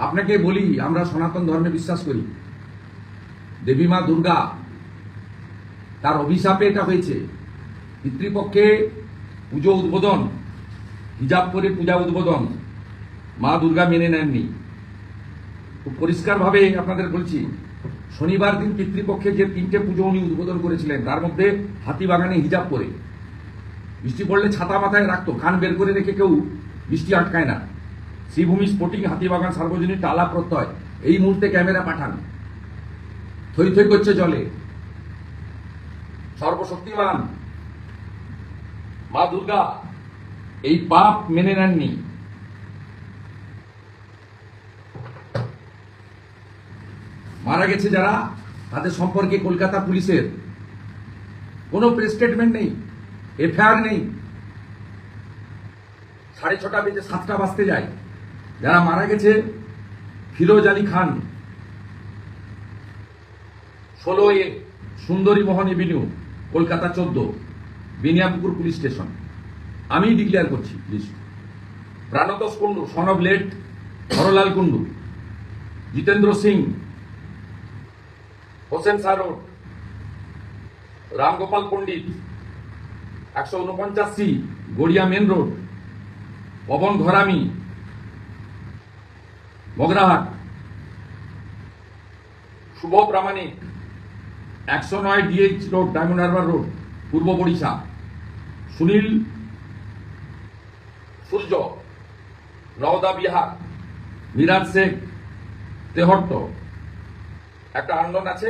আপনাকে বলি, আমরা সনাতন ধর্মে বিশ্বাস করি। দেবী মা দুর্গা, তার অভিশাপে এটা হয়েছে। পিতৃপক্ষে পুজো উদ্বোধন, হিজাব করে পূজা উদ্বোধন। মা দুর্গা মেনে নেননি। খুব পরিষ্কারভাবে আপনাদের বলছি, শনিবার দিন পিতৃপক্ষে যে তিনটে পুজো উনি উদ্বোধন করেছিলেন, তার মধ্যে হাতিবাগানে হিজাব করে। বৃষ্টি পড়লে ছাতা মাথায় রাখতো, কান বের করে রেখে কেউ বৃষ্টি আটকায় না। শ্রীভূমি স্পোর্টিং হাতিবাগান সার্বজনীন টালা প্রত্যয়। এই মুহূর্তে ক্যামেরা পাঠান। থই থই করছে জলে। সর্বশক্তিমান মা দুর্গা, এই পাপ মেনে নেননি। মারা গেছে যারা, তাদের সম্পর্কে কলকাতা পুলিশের কোনো প্রেস স্টেটমেন্ট নেই, এফআইআর নেই। সাড়ে ছটা বেজে সাতটা বাজতে যায়। যারা মারা গেছে, ফিরোজ আলী খান ষোলো এ সুন্দরী মোহন এভিনিউ, কলকাতা চোদ্দ বিনিয়ামপুকুর পুলিশ স্টেশন। আমি ডিক্লেয়ার করছি list Prantosh Kundu son of late Harlal Kundu, Jitendra Singh, Hossain Shah Ramgopal Pandit, একশো উনপঞ্চাশ C, Garia main road, Pawan Gharami Magrahat Subha Pramanik, একশো নয় DH road Diamond Harbour road Purba Barisha Sunil সূর্য, নওদা বিহার মিরাজ শেখ, তেহট্ট। একটা আন্দোলন আছে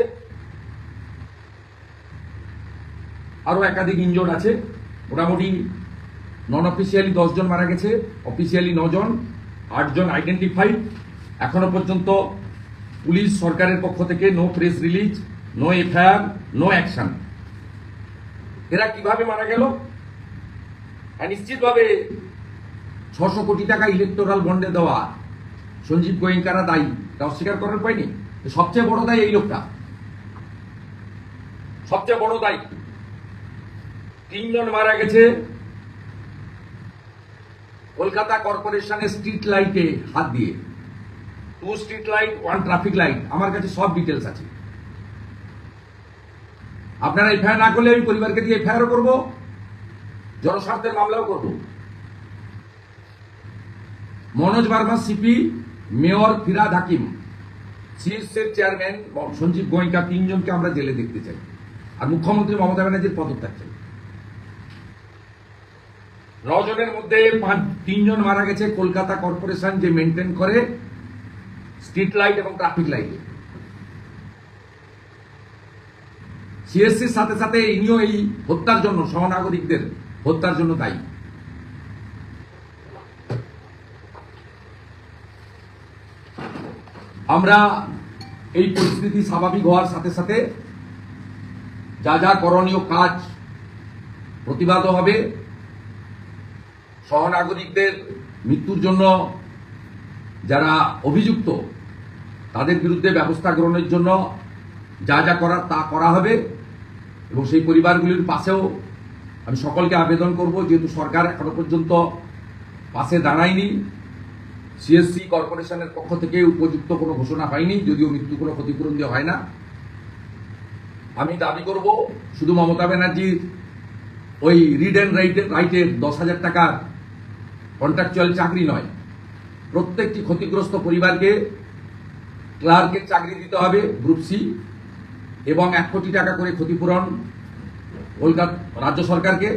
আরও একাধিক ইনজোর আছে। মোটামুটি নন অফিসিয়ালি দশজন মারা গেছে অফিসিয়ালি জন আটজন আইডেন্টিফাইড এখনও পর্যন্ত পুলিশ সরকারের পক্ষ থেকে no press release no FIR no action এরা কীভাবে মারা গেল? নিশ্চিতভাবে ছশো কোটি টাকা ইলেকটোরাল বন্ডে দেওয়া সঞ্জীব গোয়েঙ্কারা দায়ী তা অস্বীকার করার পায়নি সবচেয়ে বড় দায়ী এই লোকটা। সবচেয়ে বড় দায়ী। তিনজন মারা গেছে। কলকাতা কর্পোরেশনের স্ট্রিট লাইটে হাত দিয়ে। Two street light one traffic light আমার কাছে সব ডিটেলস আছে। আপনারা এফআইআর না করলে আমি পরিবারকে দিয়ে এফআইআরও করব, জনস্বার্থের মামলাও করব। মনোজ বার্মা সিপি মেয়র ফিরাদ হাকিম সিএসএর চেয়ারম্যান সঞ্জীব গোয়েঙ্কা, তিনজনকে আমরা জেলে দেখতে চাই। আর মুখ্যমন্ত্রী মমতা ব্যানার্জির পদত্যাগ চাই। নজনের মধ্যে পাঁচ তিনজন মারা গেছে। কলকাতা কর্পোরেশন যে মেনটেন করে স্ট্রিট লাইট এবং ট্রাফিক লাইটে। সিএসসির সাথে সাথে ইনিও এই হত্যার জন্য, সহনাগরিকদের হত্যার জন্য দায়ী। আমরা এই পরিস্থিতি স্বাভাবিক হওয়ার সাথে সাথে যা যা করণীয় কাজ প্রতিবাদ হবে। সহনাগরিকদের মৃত্যুর জন্য যারা অভিযুক্ত, তাদের বিরুদ্ধে ব্যবস্থা গ্রহণের জন্য যা যা করার তা করা হবে এবং সেই পরিবারগুলির পাশেও আমি সকলকে আবেদন করব, যেহেতু সরকার এখনও পর্যন্ত পাশে দাঁড়ায়নি। সিএসসি কর্পোরেশনের পক্ষ থেকে উপযুক্ত কোনো ঘোষণা হয়নি, যদিও মৃত্যু কোনো ক্ষতিপূরণ দেওয়া হয় না। আমি দাবি করব, শুধু মমতা ব্যানার্জির ওই রিড অ্যান্ড রাইটের রাইটের দশ হাজার টাকার কন্ট্রাকচুয়াল চাকরি নয় প্রত্যেকটি ক্ষতিগ্রস্ত পরিবারকে ক্লার্কের চাকরি দিতে হবে, গ্রুপ সি, এবং এক কোটি টাকা করে ক্ষতিপূরণ কলকাতা রাজ্য সরকারকে,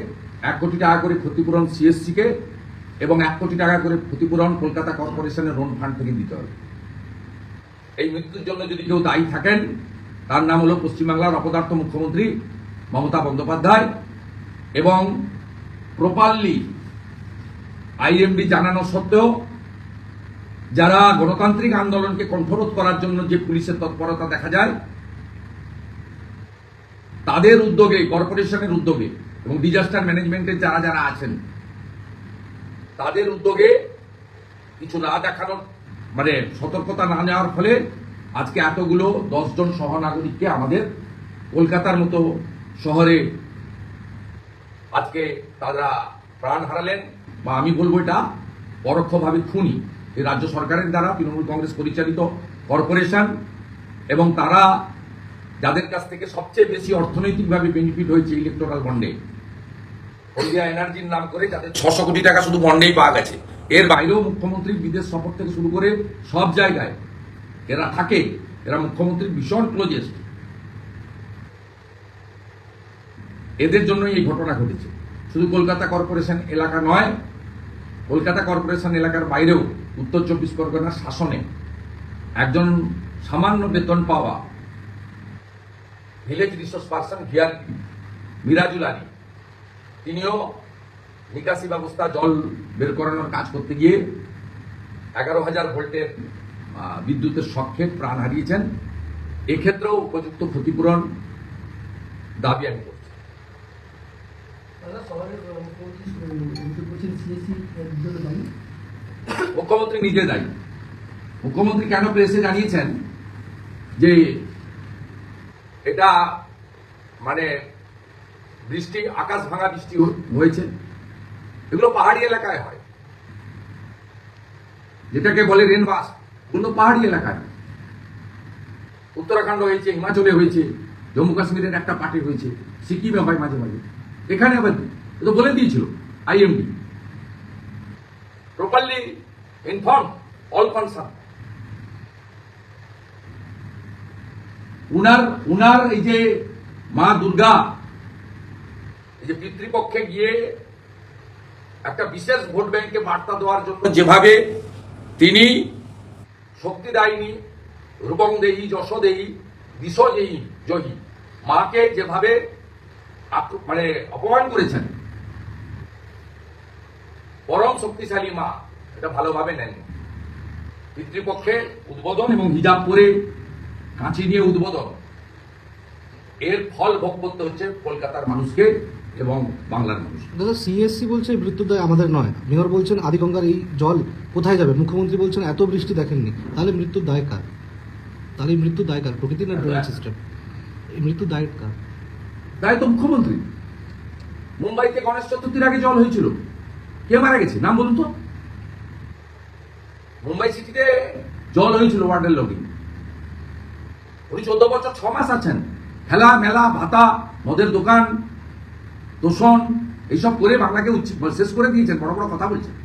এক কোটি টাকা করে ক্ষতিপূরণ সিএসসিকে এবং এক কোটি টাকা করে ক্ষতিপূরণ কলকাতা কর্পোরেশনের লোন ফান্ড থেকে দিতে হবে। এই মৃত্যুর জন্য যদি কেউ দায়ী থাকেন, তার নাম হলো পশ্চিমবাংলার অপদার্থ মুখ্যমন্ত্রী মমতা বন্দ্যোপাধ্যায়, এবং প্রপারলি আইএমডি জানানো সত্ত্বেও যারা গণতান্ত্রিক আন্দোলনকে কণ্ঠরোধ করার জন্য যে পুলিশের তৎপরতা দেখা যায়, তাদের উদ্যোগে, কর্পোরেশনের উদ্যোগে এবং ডিজাস্টার ম্যানেজমেন্টের যারা যারা আছেন, তাদের উদ্যোগে কিছু না দেখানোর মানে সতর্কতা না নেওয়ার ফলে আজকে এতগুলো দশজন সহনাগরিককে আমাদের কলকাতার মতো শহরে আজকে তারা প্রাণ হারালেন বা আমি বলব এটা পরোক্ষভাবে খুনি। এই রাজ্য সরকারের দ্বারা তৃণমূল কংগ্রেস পরিচালিত কর্পোরেশন এবং তারা যাদের কাছ থেকে সবচেয়ে বেশি অর্থনৈতিকভাবে বেনিফিট হয়েছে ইলেকট্রাল বন্ডে হলদিয়া এনার্জির নাম করে যাদের ছশো কোটি টাকা শুধু বন্ডেই পাওয়া গেছে। এর বাইরেও মুখ্যমন্ত্রীর বিদেশ সফর থেকে শুরু করে সব জায়গায় এরা থাকে, এরা মুখ্যমন্ত্রীর ভীষণ ক্লোজেস্ট এদের জন্যই এই ঘটনা ঘটেছে। শুধু কলকাতা কর্পোরেশন এলাকা নয় কলকাতা কর্পোরেশন এলাকার বাইরেও উত্তর চব্বিশ পরগনার শাসনে একজন সামান্য বেতন পাওয়া ভিলেজ রিসোর্স পার্সন ভিয়ার মিরাজুল আলী। তিনিও নিকাশি ব্যবস্থা, জল বের করানোর কাজ করতে গিয়ে এগারো হাজার ভোল্টের বিদ্যুতের শখে প্রাণ হারিয়েছেন। এক্ষেত্রেও উপযুক্ত ক্ষতিপূরণ দাবি আমি মুখ্যমন্ত্রী নিজে দায়ী। মুখ্যমন্ত্রী কেন প্রেসে জানিয়েছেন যে এটা মানে বৃষ্টি, আকাশ ভাঙা বৃষ্টি হয়েছে? এগুলো পাহাড়ি এলাকায় হয়। যেটাকে বলে রেনবাস ওগুলো পাহাড়ি এলাকায় উত্তরাখণ্ড হয়েছে, হিমাচলে হয়েছে, জম্মু কাশ্মীরের একটা পার্টি হয়েছে, সিকিমে হয় মাঝে মাঝে। এখানে আবার কি? তো বলে দিয়েছিল IMD properly inform all concerned. উনার উনার এই যে মা দুর্গা, এই যে পিতৃপক্ষে গিয়ে একটা বিশেষ ভোট ব্যাংকে বার্তা দেওয়ার জন্য যেভাবে তিনি শক্তি দায়নি, রূপং দেহি যশ দেহি দিশ জহি মাকে যেভাবে মানে অপমান করেছেন। পরম শক্তিশালী মা এটা ভালোভাবে নেন। পিতৃপক্ষে উদ্বোধন এবং হিজাব পরে কাঁচি নিয়ে উদ্বোধন। এর ফল ভোগ করতে হচ্ছে কলকাতার মানুষকে এবং বাংলার মানুষ দাদা সিএসসি বলছে এই মৃত্যুর দায় আমাদের নয়। মেয়র বলছেন আদিগঙ্গার এই জল কোথায় যাবে? মুখ্যমন্ত্রী বলছেন এত বৃষ্টি দেখেননি। তাহলে মৃত্যুর দায় কার? তাহলে এই মৃত্যুর দায় কার? প্রকৃতি না ড্রেনেজ সিস্টেম? এই মৃত্যুর দায় কার? তাই তো মুখ্যমন্ত্রী। মুম্বাইতে গণেশ চতুর্থীর আগে জল হয়েছিল। কে মারা গেছে? নাম বলুন তো। মুম্বাই সিটিতে জল হয়েছিল ওয়ার্ডের লোকে উনি চোদ্দ বছর ছ মাস আছেন। খেলা, মেলা, ভাতা, মদের দোকান তোষণ এইসব করে বাংলাকে শেষ করে দিয়েছেন, বড় বড় কথা বলছেন।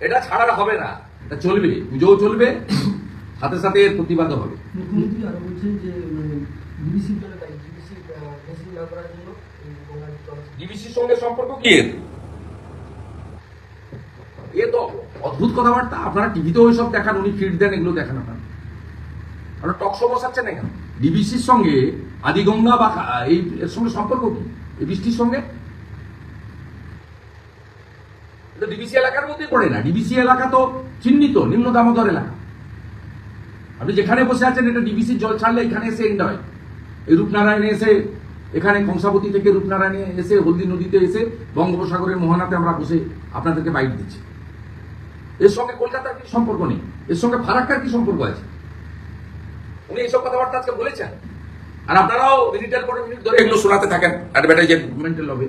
এটা ছাড়ার হবে না। এটা চলবে। পুজোও চলবে। সাথে সাথে এর প্রতিবাদও হবে। মুখ্যমন্ত্রী আরও বলছেন যে ডিবিসির সঙ্গে সম্পর্ক কি? এ তো অদ্ভুত কথাবার্তা। আপনারা টিভিতেও ওইসব দেখান উনি ফিড দেন এগুলো দেখান আপনারা। আপনারা টকশো বসাচ্ছেন না ডিবিসির সঙ্গে আদিগঙ্গা বা এই এর সঙ্গে সম্পর্ক কি? এই বৃষ্টির সঙ্গে? ডিবিসি এলাকার মধ্যে পড়ে না। ডিবিসি এলাকা তো চিহ্নিত নিম্ন দামোদর এলাকা। আপনি যেখানে বসে আছেন এটা ডিবিসির জল ছাড়লে এখানে এসে এন্ড হয়। এই রূপনারায়ণে এসে এখানে কংসাবতী থেকে রূপনারায়ণে এসে, হলদি নদীতে এসে, বঙ্গোপসাগরের মোহনাতে আমরা বসে আপনাদেরকে বাইক দিচ্ছি। এর সঙ্গে কলকাতার কি সম্পর্ক নেই? এর সঙ্গে ফারাক্কার কি সম্পর্ক আছে? উনি এইসব কথাবার্তা আজকে বলেছেন। আর আপনারাও মিনিটের পরে মিনিট ধরে এগুলো শোনাতে থাকেন অ্যাডভার্টাইজমেন্টের লবে